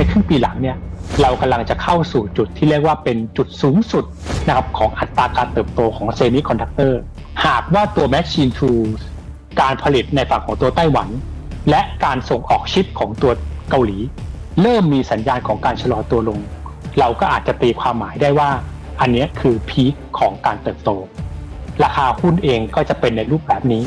ในครึ่งปีหลังเนี่ยเรากำลังจะเข้าสู่จุดที่เรียกว่าเป็นจุดสูงสุดนะครับของอัตราการเติบโตของเซมิคอนดักเตอร์หากว่าตัว Machine Tools การผลิตในฝั่งของตัวไต้หวัน และการส่งออกชิปของตัวเกาหลี เริ่มมีสัญญาณของการชะลอตัวลง เราก็อาจจะตีความหมายได้ว่า อันนี้คือพีคของการเติบโต ราคาหุ้นเองก็จะเป็นในรูปแบบนี้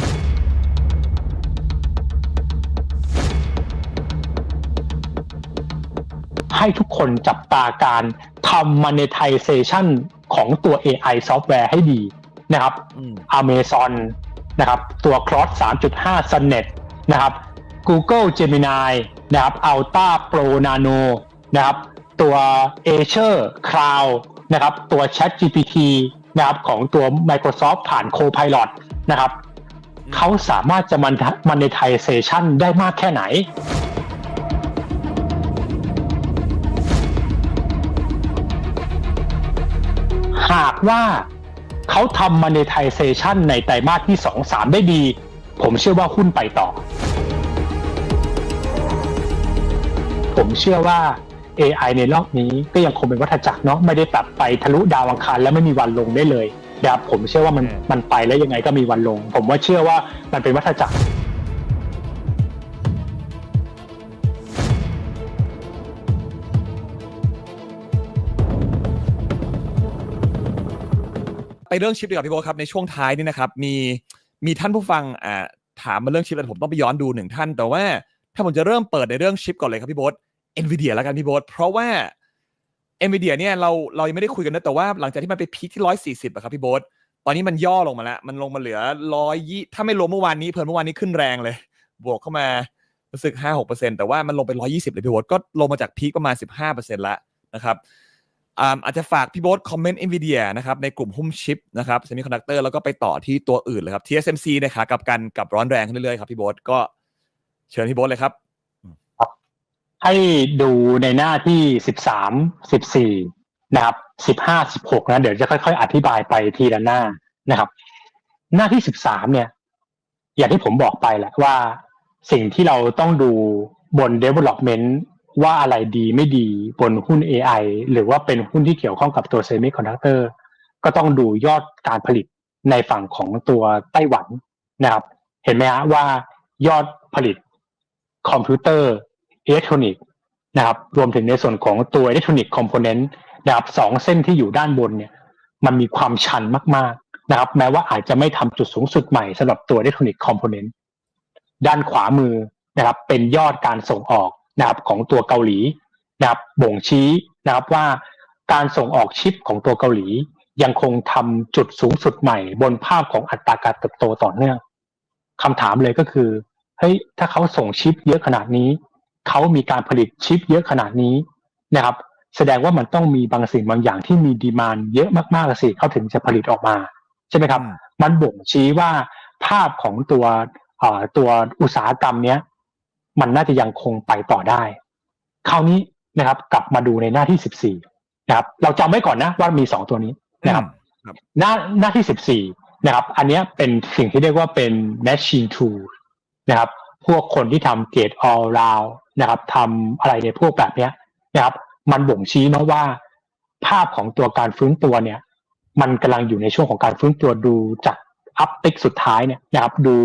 ให้ทุกคนจับตาการทำ monetization ของตัว AI ซอฟต์แวร์ให้ดีนะครับอืม Amazon นะครับ ตัว Cross 3.5 Sonnet นะครับ Google Gemini นะครับ Alta Pro Nano นะครับ ตัว Azure Cloud นะครับ ตัว Chat GPT นะครับของตัว Microsoft ผ่าน Copilot นะครับ เขาสามารถจะ monetization ได้มากแค่ไหน หากว่าเขาทำ monetization ในไตรมาสที่ 2 3 ได้ดี ผมเชื่อว่าหุ้นไปต่อ ผมเชื่อว่า AI ในรอบนี้ก็ยังคงเป็นวัฏจักรเนาะไม่ได้แบบไปทะลุดาวอังคารแล้วไม่มีวันลงได้เลยนะครับผมเชื่อว่ามันอืมมันไปแล้วยังไงก็มีวันลง ผมว่าเชื่อว่ามันเป็นวัฏจักร ไปเรื่องชิปดีกว่าพี่โบ๊ทครับในช่วงท้ายนี่นะครับมีมีท่านผู้ฟังอ่าถามมาเรื่องชิปแล้วผมต้องไปย้อนดูหนึ่งท่าน แต่ว่าถ้าผมจะเริ่มเปิดในเรื่องชิปก่อนเลยครับพี่โบ๊ท NVIDIA แล้วกันพี่โบ๊ทเพราะว่า NVIDIA เดียเนี่ยเราเรายังไม่ได้คุยกันนะแต่ว่าหลังจากที่มันไปพีคที่ร้อยสี่สิบอะครับพี่โบ๊ทตอนนี้มันย่อลงมาแล้ว มันลงมาเหลือร้อยยี่ถ้าไม่รวมเมื่อวานนี้เพิ่มเมื่อวานนี้ขึ้นแรงเลย บวกเข้ามารู้สึกห้าหกเปอร์เซ็นแต่ว่ามันลงไปร้อยี่สิบเลยพี่โบ๊ทก็ลงมาจากพีคประมาณสิบห้าเปอร์เซ็นต์ละนะครับ อาจจะฝากพี่โบ๊ทคอมเมนต์ NVIDIA นะครับในกลุ่มหุ้มชิปนะครับเซมิคอนดักเตอร์แล้วก็ไปต่อที่ตัวอื่นเลยครับ TSMC นะครับกับกันกับร้อนแรงขึ้นเรื่อยๆครับพี่โบ๊ทก็เชิญพี่โบ๊ทเลยครับ ให้ดูในหน้าที่สิบสามสิบสี่นะครับสิบห้าสิบหกนะเดี๋ยวจะค่อยๆ อธิบายไปทีละหน้านะครับ หน้าที่สิบสามเนี่ย อย่างที่ผมบอกไปแหละว่าสิ่งที่เราต้องดูบน development ว่าอะไรดีไม่ดีบนหุ้น AI หรือว่าเป็นหุ้นที่เกี่ยวข้องกับตัว semiconductor ก็ต้องดูยอดการผลิตในฝั่งของตัวไต้หวันนะครับ เห็นไหมฮะว่ายอดผลิตคอมพิวเตอร์อิเล็กทรอนิกส์นะครับ รวมถึงในส่วนของตัวอิเล็กทรอนิกส์คอมโพเนนต์นะครับสองเส้นที่อยู่ด้านบนเนี่ย มันมีความชันมากๆนะครับ แม้ว่าอาจจะไม่ทำจุดสูงสุดใหม่สำหรับตัวอิเล็กทรอนิกส์คอมโพเนนต์ด้านขวามือนะครับ เป็นยอดการส่งออก นะครับของตัวเกาหลีนะครับบ่งชี้นะครับว่าการส่งออกชิปของตัวเกาหลี ยังคงทำจุดสูงสุดใหม่บนภาพของอัตราการเติบโตต่อเนื่องคำถามเลยก็คือเฮ้ยถ้าเขาส่งชิปเยอะขนาดนี้ เขามีการผลิตชิปเยอะขนาดนี้นะครับ แสดงว่ามันต้องมีบางสิ่งบางอย่างที่มีดีมานเยอะมากๆสิเขาถึงจะผลิตออกมา ใช่ไหมครับอืมมันบ่งชี้ว่าภาพของตัวเอ่อตัวอุตสาหกรรมเนี้ย มันน่าจะยังคงไปต่อได้ คราวนี้นะครับ กลับมาดูในหน้าที่14นะครับ เราจำไว้ก่อนนะว่ามี2ตัวนี้นะครับ หน้าหน้าที่14นะครับ อันเนี้ยเป็นสิ่งที่เรียกว่าเป็น machine tool นะครับ พวกคนที่ทำเกรด all round นะครับทำอะไรในพวกแบบเนี้ยนะครับ มันบ่งชี้มาว่า ภาพของตัวการฟื้นตัวเนี่ย มันกำลังอยู่ในช่วงของการฟื้นตัวดูจาก อัพติกสุดท้ายเนี่ยนะครับดู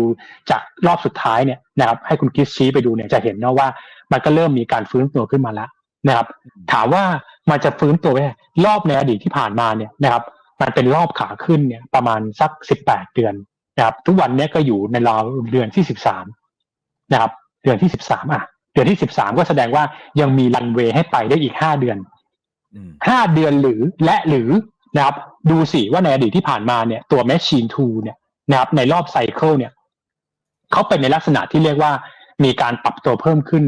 จากรอบสุดท้ายเนี่ยนะครับให้คุณกิฟชี้ไปดูเนี่ยจะเห็นนะว่ามันก็เริ่มมีการฟื้นตัวขึ้นมาแล้วนะครับ ถามว่ามันจะฟื้นตัวไปไหนรอบในอดีตที่ผ่านมาเนี่ยนะครับ มันเป็นรอบขาขึ้นเนี่ยประมาณสักสิบแปดเดือนนะครับ ทุกวันเนี้ยก็อยู่ในราวเดือนที่สิบสามนะครับ เดือนที่สิบสามอะ เดือนที่สิบสามก็แสดงว่ายังมีรันเวย์ให้ไปได้อีกห้าเดือนอืมห้าเดือนหรือและหรือนะครับ ดูสิว่าในอดีตที่ผ่านมาเนี่ย ตัว Machine Tool เนี่ย นะครับในรอบไซเคิลเนี่ยเขาเป็นในลักษณะที่เรียกว่ามีการปรับตัวเพิ่มขึ้น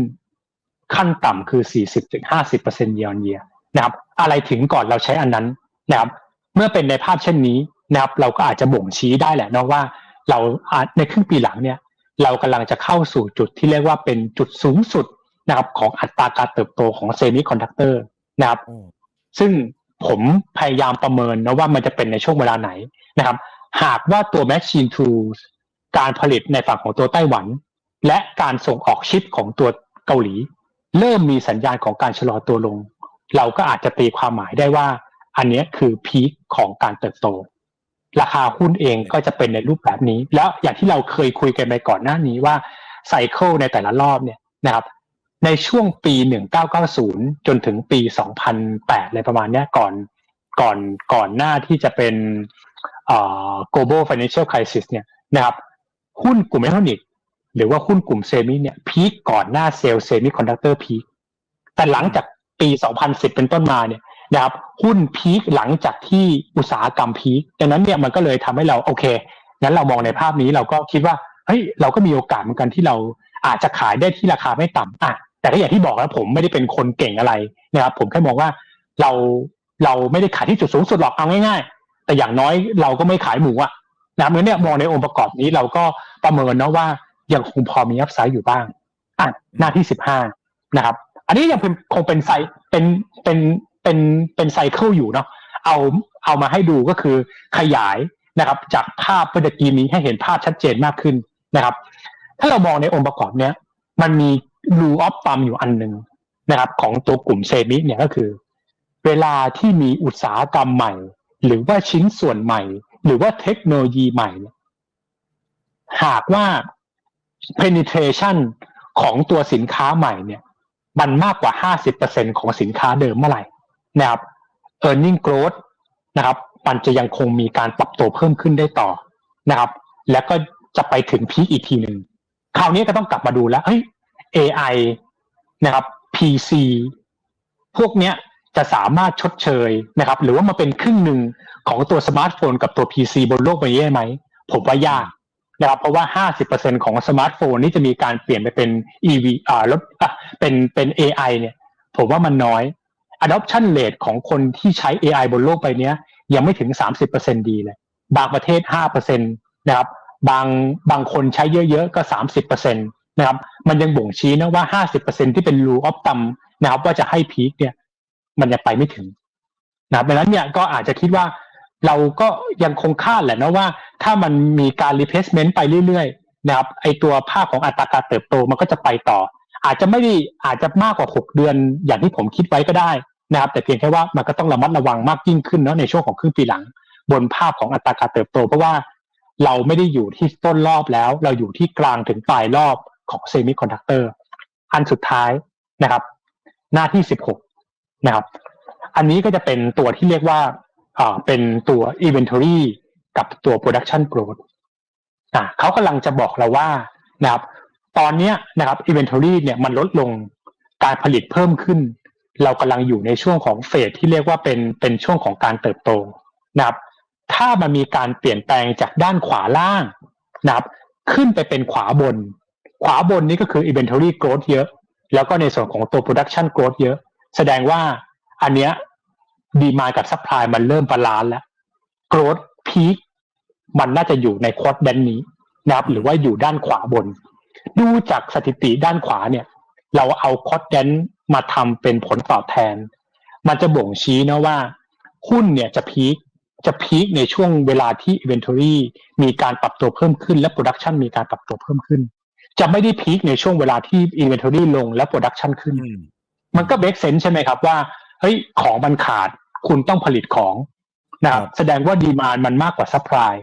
ขั้นต่ำคือ 40ถึง50เปอร์เซ็นต์เยียร์เยียนะครับ อะไรถึงก่อนเราใช้อันนั้นนะครับ เมื่อเป็นในภาพเช่นนี้นะครับ เราก็อาจจะบ่งชี้ได้แหละเนาะว่าเราอาจในครึ่งปีหลังเนี่ย เรากำลังจะเข้าสู่จุดที่เรียกว่าเป็นจุดสูงสุดนะครับ ของอัตราการเติบโตของเซมิคอนดักเตอร์นะครับโอ้ซึ่งผมพยายามประเมินนะว่ามันจะเป็นในช่วงเวลาไหนนะครับ หากว่าตัว Machine Tools การผลิตในฝั่งของตัวไต้หวัน และการส่งออกชิปของตัวเกาหลี เริ่มมีสัญญาณของการชะลอตัวลง เราก็อาจจะตีความหมายได้ว่า อันนี้คือพีคของการเติบโต ราคาหุ้นเองก็จะเป็นในรูปแบบนี้ แล้วอย่างที่เราเคยคุยกันไปก่อนหน้านี้ว่าไซเคิลในแต่ละรอบเนี่ยนะครับในช่วงปี 1990 จนถึงปี 2008อะไรประมาณนี้ก่อนก่อนก่อนหน้าที่จะเป็น global financial crisis เนี่ยนะครับหุ้นกลุ่มอิเล็กทรอนิกส์หรือว่าหุ้นกลุ่มเซมิเนี่ยพีคก่อนหน้าเซลล์เซมิคอนดักเตอร์พีคแต่หลังจากปี 2010 เป็นต้นมาเนี่ยนะครับหุ้นพีคหลังจากที่อุตสาหกรรมพีคดังนั้นเนี่ยมันก็เลยทำให้เราโอเคงั้นเรามองในภาพนี้เราก็คิดว่าเฮ้ยเราก็มีโอกาสเหมือนกันที่เราอาจจะขายได้ที่ราคาไม่ต่ำอะแต่ก็อย่างที่บอกแล้วผมไม่ได้เป็นคนเก่งอะไรนะครับผมแค่มองว่าเราเราไม่ได้ขายที่จุดสูงสุดหรอกเอาง่าย แต่อย่างน้อยเราก็ไม่ขายหมูอะนะเมื่อเนี่ยมองในองค์ประกอบนี้เราก็ประเมินเนาะว่ายังคงพอมีอัพไซด์อยู่บ้างอะหน้าที่สิบห้านะครับ อันนี้ยังเป็นคงเป็นไซเป็นเป็นเป็นเป็นไซเคิลอยู่เนาะเอาเอามาให้ดูก็คือขยายนะครับ จากภาพเมื่อกี้นี้ให้เห็นภาพชัดเจนมากขึ้นนะครับ ถ้าเรามองในองค์ประกอบเนี้ยมันมีรูออฟปัมอยู่อันหนึ่งนะครับ ของตัวกลุ่มเซมิเนี่ยก็คือ เวลาที่มีอุตสาหกรรมใหม่ หรือว่าชิ้นส่วนใหม่ หรือว่าเทคโนโลยีใหม่ หากว่า penetration ของตัวสินค้าใหม่เนี่ย มันมากกว่า 50%ของสินค้าเดิมเมื่อไหร่นะครับ earning growth นะครับ มันจะยังคงมีการปรับตัวเพิ่มขึ้นได้ต่อนะครับ แล้วก็จะไปถึงพีคอีกทีหนึ่งคราวนี้ก็ต้องกลับมาดูแล้วเฮ้ย AI นะครับ PC พวกเนี้ย จะสามารถชดเชยนะครับ หรือว่ามาเป็นครึ่งหนึ่งของตัวสมาร์ทโฟนกับตัว PC บนโลกใบนี้ไหม ผมว่ายากนะครับ เพราะว่า 50%ของสมาร์ทโฟนนี่จะมีการเปลี่ยนไปเป็น EV อ่ารถอะเป็นเป็น AI เนี่ย ผมว่ามันน้อย adoption rate ของคนที่ใช้ AI บนโลกใบเนี้ยยังไม่ถึง 30%ดีเลย บางประเทศ 5%นะครับ บางบางคนใช้เยอะๆ ก็ 30%นะครับ มันยังบ่งชี้นะว่า 50%ที่เป็น rule of thumb นะครับว่าจะให้พีคเนี่ย มันยังไปไม่ถึงนะดังนั้นเนี่ยก็อาจจะคิดว่าเราก็ยังคงคาดแหละนะว่า ถ้ามันมีการ replacement ไปเรื่อยๆนะครับไอตัวภาพของอัตราการเติบโตมันก็จะไปต่อ อาจจะไม่ได้อาจจะมากกว่า 6 เดือน อย่างที่ผมคิดไว้ก็ได้นะครับ แต่เพียงแค่ว่ามันก็ต้องระมัดระวังมากยิ่งขึ้นเนาะในช่วงของครึ่งปีหลัง บนภาพของอัตราการเติบโต เพราะว่าเราไม่ได้อยู่ที่ต้นรอบแล้ว เราอยู่ที่กลางถึงปลายรอบของเซมิคอนดักเตอร์อันสุดท้ายนะครับ หน้าที่ 16 นะครับ อันนี้ก็จะเป็นตัวที่เรียกว่าอ่าเป็นตัว inventory กับตัว production growth อ่าเขากำลังจะบอกเราว่านะครับ ตอนนี้นะครับ inventory เนี่ยมันลดลงการผลิตเพิ่มขึ้น เรากำลังอยู่ในช่วงของเฟสที่เรียกว่าเป็นเป็นช่วงของการเติบโตนะครับ ถ้ามันมีการเปลี่ยนแปลงจากด้านขวาล่างนะครับ ขึ้นไปเป็นขวาบน ขวาบนนี้ก็คือ inventory growth เยอะ แล้วก็ในส่วนของตัว production growth เยอะ แสดงว่าอันเนี้ยดีมากับซัพพลายมันเริ่มบาลานซ์แล้ว growth peak มันน่าจะอยู่ในควอดแดนนี้นะครับ หรือว่าอยู่ด้านขวาบน ดูจากสถิติด้านขวาเนี่ย เราเอาคอดแดนมาทำเป็นผลตอบแทน มันจะบ่งชี้นะว่า หุ้นเนี่ยจะพีคจะพีคในช่วงเวลาที่ inventory มีการปรับตัวเพิ่มขึ้น และ production มีการปรับตัวเพิ่มขึ้น จะไม่ได้พีคในช่วงเวลาที่ inventory ลงและ production ขึ้น มมันก็เบ k เซน s ใช่ไหมครับว่าเฮ้ยของมันขาดคุณต้องผลิตของนะครับครับแสดงว่าดีมานมันมากกว่าซัพพลาย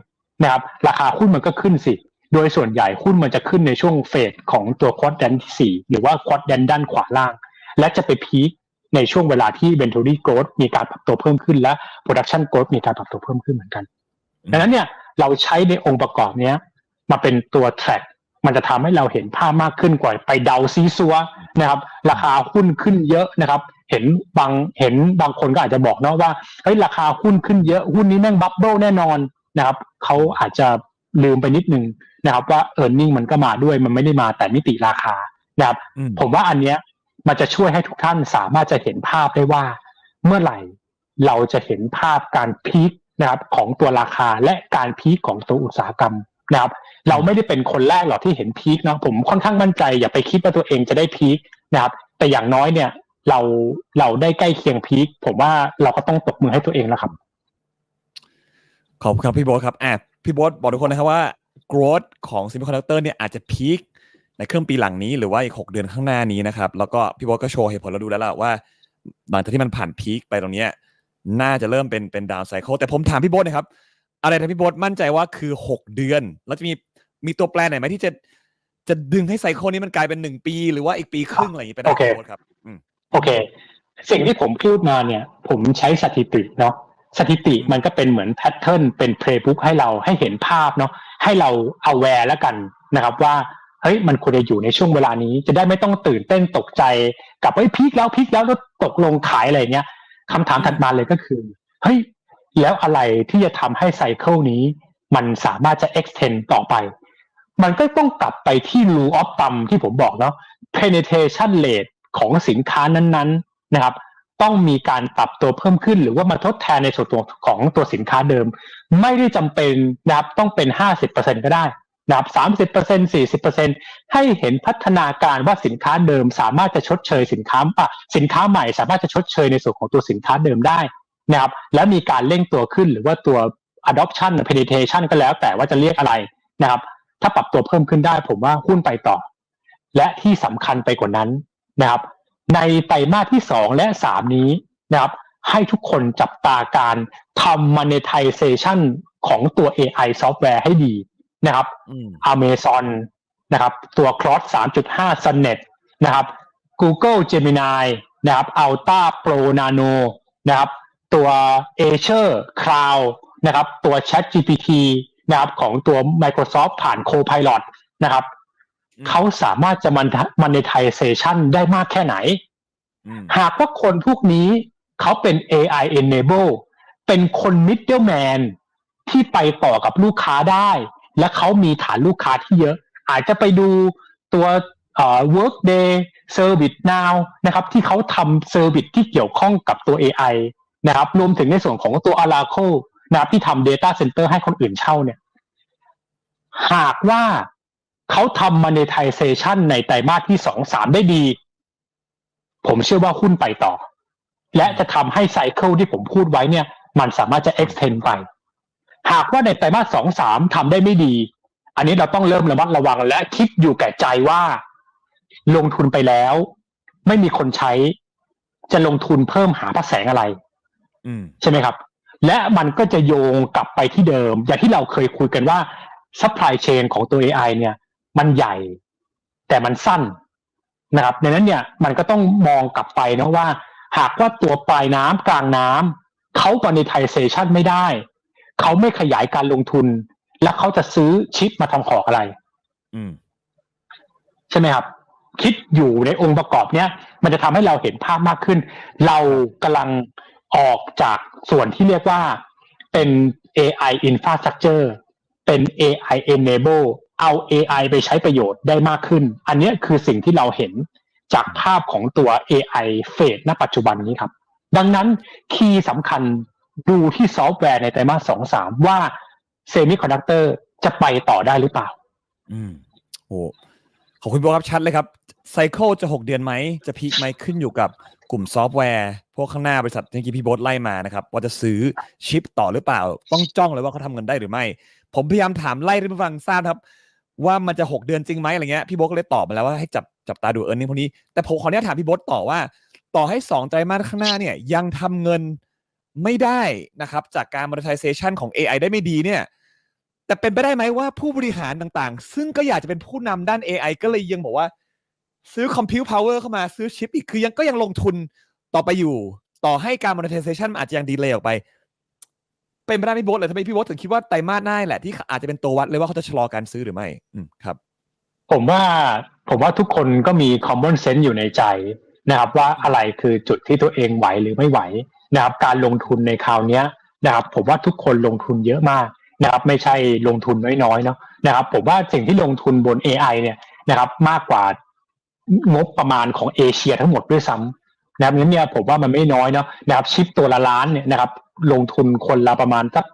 นะครับราคาหุ้นมันก็ขึ้นสิ โดยส่วนใหญ่หุ้นมันจะขึ้นในช่วงเฟสของตัวควอดแดนที่สี่หรือว่าควอดแดนด้านขวาล่าง และจะไปพีคในช่วงเวลาที่ inventory growth มีการปรับตัวเพิ่มขึ้นและ production growth มีการปรับตัวเพิ่มขึ้นเหมือนกัน ดังนั้นเนี่ยเราใช้ในองค์ประกอบเนี้ยมาเป็นตัว track มันจะทำให้เราเห็นภาพมากขึ้นกว่าไปเดาซีซัวนะครับ ราคาหุ้นขึ้นเยอะนะครับ เห็นบางเห็นบางคนก็อาจจะบอกเนาะว่าเฮ้ยราคาหุ้นขึ้นเยอะหุ้นนี้แม่งบับเบิลแน่นอนนะครับเขาอาจจะลืมไปนิดนึงนะครับ ว่าเออร์เน็งมันก็มาด้วยมันไม่ได้มาแต่มิติราคานะครับอืมผมว่าอันเนี้ยมันจะช่วยให้ทุกท่านสามารถจะเห็นภาพได้ว่า เมื่อไหร่เราจะเห็นภาพการพีคนะครับของตัวราคาและการพีคของตัวอุตสาหกรรม นะครับเราไม่ได้เป็นคนแรกหรอกที่เห็นพีคเนาะผมค่อนข้างมั่นใจ อย่าไปคิดว่าตัวเองจะได้พีคนะครับแต่อย่างน้อยเนี่ยเราเราได้ใกล้เคียงพีคผมว่าเราก็ต้องตบมือให้ตัวเองแล้วครับ ขอบคุณครับพี่โบ๊ทครับแอะพี่โบ๊ทบอกทุกคนนะครับว่า growth ของ semiconductor เนี่ยอาจจะพีคในเครึ่องปีหลังนี้หรือว่าอีกหกเดือนข้างหน้านี้นะครับ แล้วก็พี่โบทก็โชว์เหตุผลเราดูแล้วล่ะว่าหลังจากที่มันผ่านพีคไปตรงเนี้ยน่าจะเริ่มเป็นเป็นดาวไซเคิลแต่ผมถามพี่โบทนะครับ อะไรทำให้พี่โบทมั่นใจว่าคือหกเดือน แล้วจะมีมีตัวแปรไหนไหมที่จะจะดึงให้ไซเคิลนี้มันกลายเป็นหนึ่งปี หรือว่าอีกปีครึ่งอะไรอย่างนี้ไปได้โอเคพี่โบทครับอืมโอเค สิ่งที่ผมพูดมาเนี่ย ผมใช้สถิติเนาะสถิติมันก็เป็นเหมือนแพทเทิร์นเป็นเพลย์บุ๊กให้เราให้เห็นภาพเนาะให้เราเอาแวร์แล้วกันนะครับว่าเฮ้ยมันควรจะอยู่ในช่วงเวลานี้ จะได้ไม่ต้องตื่นเต้นตกใจกับเฮ้ยพีคแล้วพีคแล้วแล้วตกลงขายอะไรเงี้ยคำถามถัดมาเลยก็คือเฮ้ย แล้วอะไรที่จะทำให้ไซเคิลนี้ มันสามารถจะ extend ต่อไป มันก็ต้องกลับไปที่ rule of thumb ที่ผมบอกเนาะ penetration rate ของสินค้านั้นๆนะครับ ต้องมีการปรับตัวเพิ่มขึ้น หรือว่ามาทดแทนในส่วนตัวของตัวสินค้าเดิม ไม่ได้จำเป็นนะครับต้องเป็น 50%ก็ได้นะครับ 30% 40%ให้เห็นพัฒนาการว่าสินค้าเดิม สามารถจะชดเชยสินค้าอะสินค้าใหม่ สามารถจะชดเชยในส่วนของตัวสินค้าเดิมได้ นะครับและมีการเร่งตัวขึ้นหรือว่าตัว adoption penetration ก็แล้วแต่ว่าจะเรียกอะไรนะครับ ถ้าปรับตัวเพิ่มขึ้นได้ผมว่าหุ้นไปต่อ และที่สำคัญไปกว่านั้นนะครับ ในไตรมาสที่สองและสามนี้นะครับ ให้ทุกคนจับตาการทำ monetization ของตัว AI ซอฟต์แวร์ให้ดีนะครับอืม Amazon นะครับ ตัว Cross 3.5 Sonnet นะครับ Google Gemini นะครับ Alta Pro Nano นะครับ ตัว Azure Cloud นะครับ ตัว Chat GPT นะครับของตัว Microsoft ผ่าน Copilot นะครับอืมเขาสามารถจะ monetization ได้มากแค่ไหนอืมหากว่าคนพวกนี้เขาเป็น AI enable เป็นคน middleman ที่ไปต่อกับลูกค้าได้ และเขามีฐานลูกค้าที่เยอะ อาจจะไปดูตัวเอ่อ workday service now นะครับ ที่เขาทำ service ที่เกี่ยวข้องกับตัว AI นะครับรวมถึงในส่วนของตัว Oracle นะครับที่ทำ data center ให้คนอื่นเช่าเนี่ย หากว่าเขาทำ monetization ในไตรมาสที่สองสามได้ดี ผมเชื่อว่าหุ้นไปต่อ และจะทำให้ไซเคิลที่ผมพูดไว้เนี่ย มันสามารถจะ extend ไป หากว่าในไตรมาสสองสามทำได้ไม่ดี อันนี้เราต้องเริ่มระมัดระวังและคิดอยู่แก่ใจว่า ลงทุนไปแล้ว ไม่มีคนใช้ จะลงทุนเพิ่มหาพระแสงอะไร ใช่ไหมครับ และมันก็จะโยงกลับไปที่เดิม อย่างที่เราเคยคุยกันว่า supply chain ของตัว AI เนี่ย มันใหญ่ แต่มันสั้นนะครับดังนั้นเนี่ยมันก็ต้องมองกลับไปนะว่า หากว่าตัวปลายน้ำกลางน้ำเขา monetization ไม่ได้ เขาไม่ขยายการลงทุน แล้วเขาจะซื้อชิปมาทำของอะไร อืม ใช่ไหมครับ คิดอยู่ในองค์ประกอบเนี้ยมันจะทำให้เราเห็นภาพมากขึ้น เรากำลัง ออกจากส่วนที่เรียกว่าเป็น AI infrastructure เป็น AI enable เอา AI ไปใช้ประโยชน์ได้มากขึ้น อันนี้คือสิ่งที่เราเห็นจากภาพของตัว AI เฟสณปัจจุบันนี้ครับ ดังนั้นคีย์สำคัญดูที่ซอฟต์แวร์ในไตรมาสสองสามว่าเซมิคอนดักเตอร์จะไปต่อได้หรือเปล่า อืมโอ้ขอบคุณโบครับชัดเลยครับไซเคิลจะหกเดือนไหม จะพีคไหมขึ้นอยู่กับ กลุ่มซอฟต์แวร์ พวกข้างหน้าบริษัทที่กี้พี่บ๊ทไล่มานะครับ ว่าจะซื้อชิปต่อหรือเปล่า ต้องจ้องเลยว่าเขาทำเงินได้หรือไม่ ผมพยายามถามไล่ให้ผู้ฟังทราบครับ ว่ามันจะหกเดือนจริงไหมอะไรเงี้ยพี่บ๊ทก็เลยตอบมาแล้วว่าให้จับจับตาดูเออร์เน็งพวกนี้แต่ผมขออนุญาตถามพี่บ๊ทต่อว่า ต่อให้สองไตรมาสข้างหน้าเนี่ยยังทำเงินไม่ได้นะครับ จากการ monetization ของ AI ได้ไม่ดีเนี่ย แต่เป็นไปได้ไหมว่าผู้บริหารต่างๆ ซึ่งก็อยากจะเป็นผู้นำด้าน AI ก็เลยยังบอกว่า ซื้อ compute power เข้ามาซื้อชิปอีกคือยังก็ยังลงทุนต่อไปอยู่ ต่อให้การ monetization อาจจะยังดีเลย์ออกไป เป็นไปได้ไมพี่โบ๊ทเลยทำไมพี่โบ๊ทถึงคิดว่าไตรมาสหน้าแหละที่อาจจะเป็นตัววัดเลยว่าเขาจะชะลอการซื้อหรือไม่อืมครับ ผมว่าผมว่าทุกคนก็มี common sense อยู่ในใจนะครับว่าอะไรคือจุดที่ตัวเองไหวหรือไม่ไหวนะครับการลงทุนในคราวนี้นะครับผมว่าทุกคนลงทุนเยอะมากนะครับไม่ใช่ลงทุนน้อยๆเนาะนะครับผมว่าสิ่งที่ลงทุนบน AI เนี่ยนะครับมากกว่า งบประมาณของเอเชียทั้งหมดด้วยซ้ำนะครับงั้นเนี่ยผมว่ามันไม่น้อยเนาะนะครับชิปตัวละล้านเนี่ยนะครับ ลงทุนคนละประมาณสัก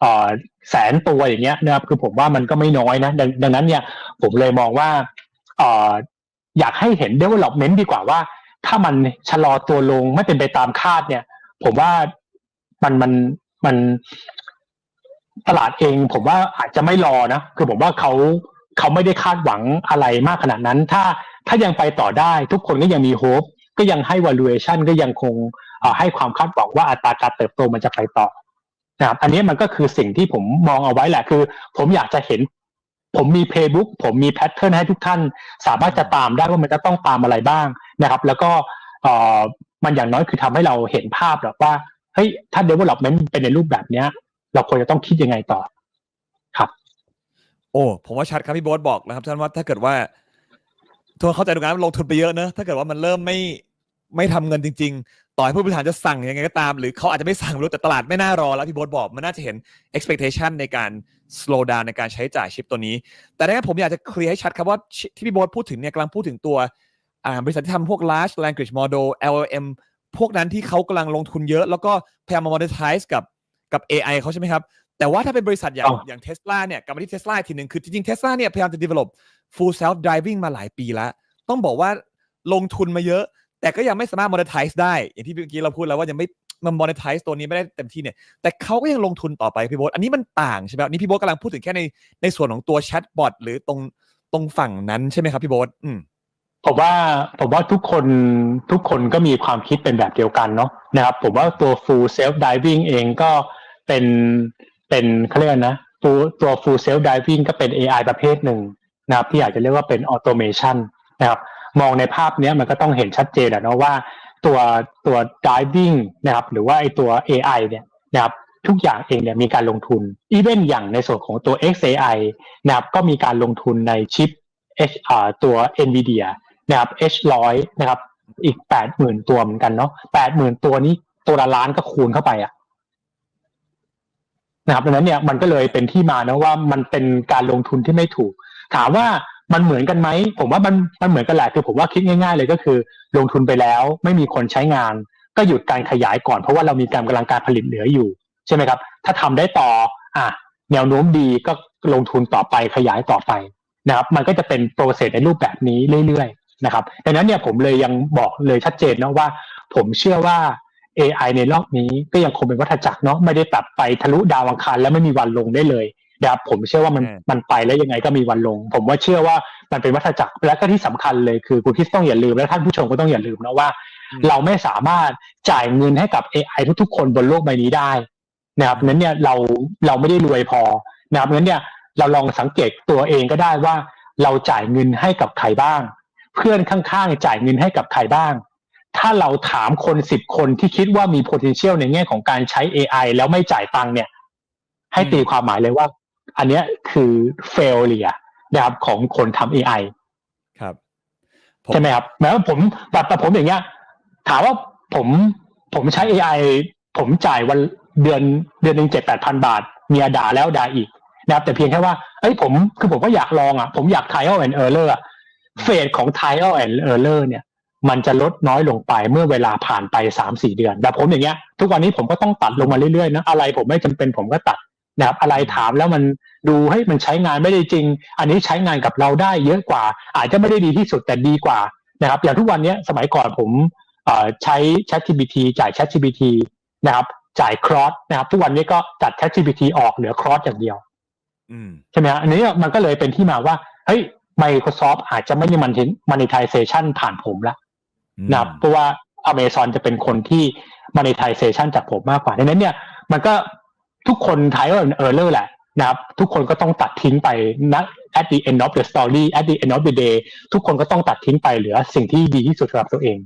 เอ่อแสนตัวอย่างเงี้ยนะครับคือผมว่ามันก็ไม่น้อยนะดังดังนั้นเนี่ยผมเลยมองว่าอ่ออยากให้เห็น development ดีกว่าว่า ถ้ามันชะลอตัวลงไม่เป็นไปตามคาดเนี่ย ผมว่ามันมันมันตลาดเอง ผมว่าอาจจะไม่รอนะคือผมว่าเขาเขาไม่ได้คาดหวังอะไรมากขนาดนั้น ถ้า ถ้ายังไปต่อได้ทุกคนก็ยังมีโฮปก็ยังให้ valuation ก็ยังคงให้ความคาดหวังว่าอัตราการเติบโตมันจะไปต่อนะครับอันนี้มันก็คือสิ่งที่ผมมองเอาไว้แหละคือ ผมอยากจะเห็น ผมมี playbook ผมมี pattern ให้ทุกท่าน สามารถจะตามได้ว่ามันจะต้องตามอะไรบ้างนะครับ แล้วก็มันอย่างน้อยคือทำให้เราเห็นภาพแบบว่าเฮ้ยถ้า development เป็นในรูปแบบเนี้ย เราควรจะต้องคิดยังไงต่อครับ โอ้ผมว่าชัดครับพี่โบ๊ทบอกนะครับท่านว่าถ้าเกิดว่า ทุกคนเข้าใจตรงนั้นลงทุนไปเยอะเนอะถ้าเกิดว่ามันเริ่มไม่ไม่ทำเงินจริง ๆ ต่อให้ผู้บริหารจะสั่งยังไงก็ตาม หรือเขาอาจจะไม่สั่งรู้แต่ตลาดไม่น่ารอแล้วพี่โบ๊ทบอกมันน่าจะเห็น expectation ในการ slow down ในการใช้จ่ายชิปตัวนี้ แต่ดังนั้นผมอยากจะเคลียร์ให้ชัดครับว่าที่พี่โบ๊ทพูดถึงเนี่ยกำลังพูดถึงตัวบริษัทที่ทำพวก large language model LLM พวกนั้นที่เขากำลังลงทุนเยอะ แล้วก็พยายามมา monetize กับกับ AI เขาใช่ไหมครับ แต่ว่าถ้าเป็นบริษัทอย่างอ๋อออย่างเทสลาเนี่ยกลับมาที่เทสลาทีหนึ่งคือจริงๆเทสลาเนี่ยพยายามจะ develop full self driving มาหลายปีแล้ว ต้องบอกว่าลงทุนมาเยอะ แต่ก็ยังไม่สามารถ monetize ได้ อย่างที่เมื่อกี้เราพูดแล้วว่ายังไม่มัน monetize ตัวนี้ไม่ได้เต็มที่เนี่ย แต่เขาก็ยังลงทุนต่อไปพี่โบ๊ทอันนี้มันต่างใช่ไหมอันนี้พี่โบ๊ทกำลังพูดถึงแค่ในในส่วนของตัวแชทบอทหรือตรงตรงฝั่งนั้นใช่ไหมครับพี่โบ๊ทอืมผมว่าผมว่าทุกคนทุกคนก็มีความคิดเป็นแบบเดียวกันเนาะนะครับ ผมว่าตัว full self diving เองก็เป็น เป็นเขาเรียกอะไรนะตัวตัว full self diving ก็เป็น AI ประเภทหนึ่งนะครับ ที่อาจจะเรียกว่าเป็น automation นะครับมองในภาพนี้มันก็ต้องเห็นชัดเจนอะเนาะว่าตัวตัว diving นะครับ หรือว่าไอตัว AI เนี่ยนะครับทุกอย่างเองเนี่ยมีการลงทุนอีเวนอย่างในส่วนของตัว XAI นะครับก็มีการลงทุนในชิป H อ่าตัว NVIDIA นะครับ H100 นะครับอีกแปดหมื่นตัวเหมือนกันเนาะแปดหมื่นตัวนี้ตัวละล้านก็คูณเข้าไปอะ นะครับดังนั้นเนี่ยมันก็เลยเป็นที่มานะว่ามันเป็นการลงทุนที่ไม่ถูก ถามว่ามันเหมือนกันไหมผมว่ามันมันเหมือนกันแหละคือผมว่าคิดง่าย ๆ เลยก็คือ ลงทุนไปแล้วไม่มีคนใช้งาน ก็หยุดการขยายก่อนเพราะว่าเรามีการกำลังการผลิตเหลืออยู่ใช่ไหมครับ ถ้าทำได้ต่ออะแนวโน้มดีก็ลงทุนต่อไปขยายต่อไปนะครับ มันก็จะเป็นโปรเซสในรูปแบบนี้เรื่อยๆนะครับดังนั้นเนี่ยผมเลยยังบอกเลยชัดเจนนะว่า ผมเชื่อว่า AI ในรอบนี้ก็ยังคงเป็นวัฏจักรเนาะไม่ได้ตัดไปทะลุดาวอังคารแล้วไม่มีวันลงได้เลยนะครับผมเชื่อว่ามันอืมมันไปแล้วยังไงก็มีวันลง ผมว่าเชื่อว่ามันเป็นวัฏจักรและก็ที่สำคัญเลยคือคุณที่ต้องอย่าลืมและท่านผู้ชมก็ต้องอย่าลืมนะว่า เราไม่สามารถจ่ายเงินให้กับ AI ทุกๆ คนบนโลกใบนี้ได้นะครับนั้นเนี่ยเราเราไม่ได้รวยพอนะครับนั้นเนี่ยเราลองสังเกตตัวเองก็ได้ว่า เราจ่ายเงินให้กับใครบ้าง เพื่อนข้างๆจ่ายเงินให้กับใครบ้าง ถ้าเราถามคนสิบคนที่คิดว่ามี potential ในแง่ของการใช้ AI แล้วไม่จ่ายตังค์เนี่ย ให้ตีความหมายเลยว่า อันเนี้ยคือ failure นะครับของคนทำ AI ครับใช่ไหมครับแม้ว่าผมแบบแต่ผมอย่างเงี้ย ถามว่าผมผมใช้ AI ผมจ่ายวันเดือนเดือนหนึ่งเจ็ดแปดพันบาท เมียด่าแล้วด่าอีกนะครับ แต่เพียงแค่ว่าเอ้ยผมคือผมก็อยากลองอะ ผมอยาก trial and error อะเฟสของ trial and error เนี่ย มันจะลดน้อยลงไปเมื่อเวลาผ่านไปสามสี่เดือนแบบผมอย่างเงี้ย ทุกวันนี้ผมก็ต้องตัดลงมาเรื่อยๆนะอะไรผมไม่จำเป็นผมก็ตัดนะครับอะไรถามแล้วมันดูให้ยมันใช้งานไม่ได้จริง อันนี้ใช้งานกับเราได้เยอะกว่า อาจจะไม่ได้ดีที่สุดแต่ดีกว่านะครับอย่างทุกวันเนี้ยสมัยก่อนผมเอ่อใช้ ChatGPT จ่าย ChatGPT นะครับ จ่าย Cross นะครับ ทุกวันนี้ก็จัด ChatGPT ออกเหลือ Cross อย่างเดียวอืมใช่ไหมฮะอันนี้มันก็เลยเป็นที่มาว่าเฮ้ย Microsoft อาจจะไม่ได้ monetization ผ่านผมละ นะครับเพราะว่า Amazon จะเป็นคนที่ monetization จากผมมากกว่าดังนั้นเนี่ย มันก็ทุกคน trial and error แหละนะครับ ทุกคนก็ต้องตัดทิ้งไปนะ at the end of the story at the end of the day ทุกคนก็ต้องตัดทิ้งไปเหลือสิ่งที่ดีที่สุดสำหรับตัวเอง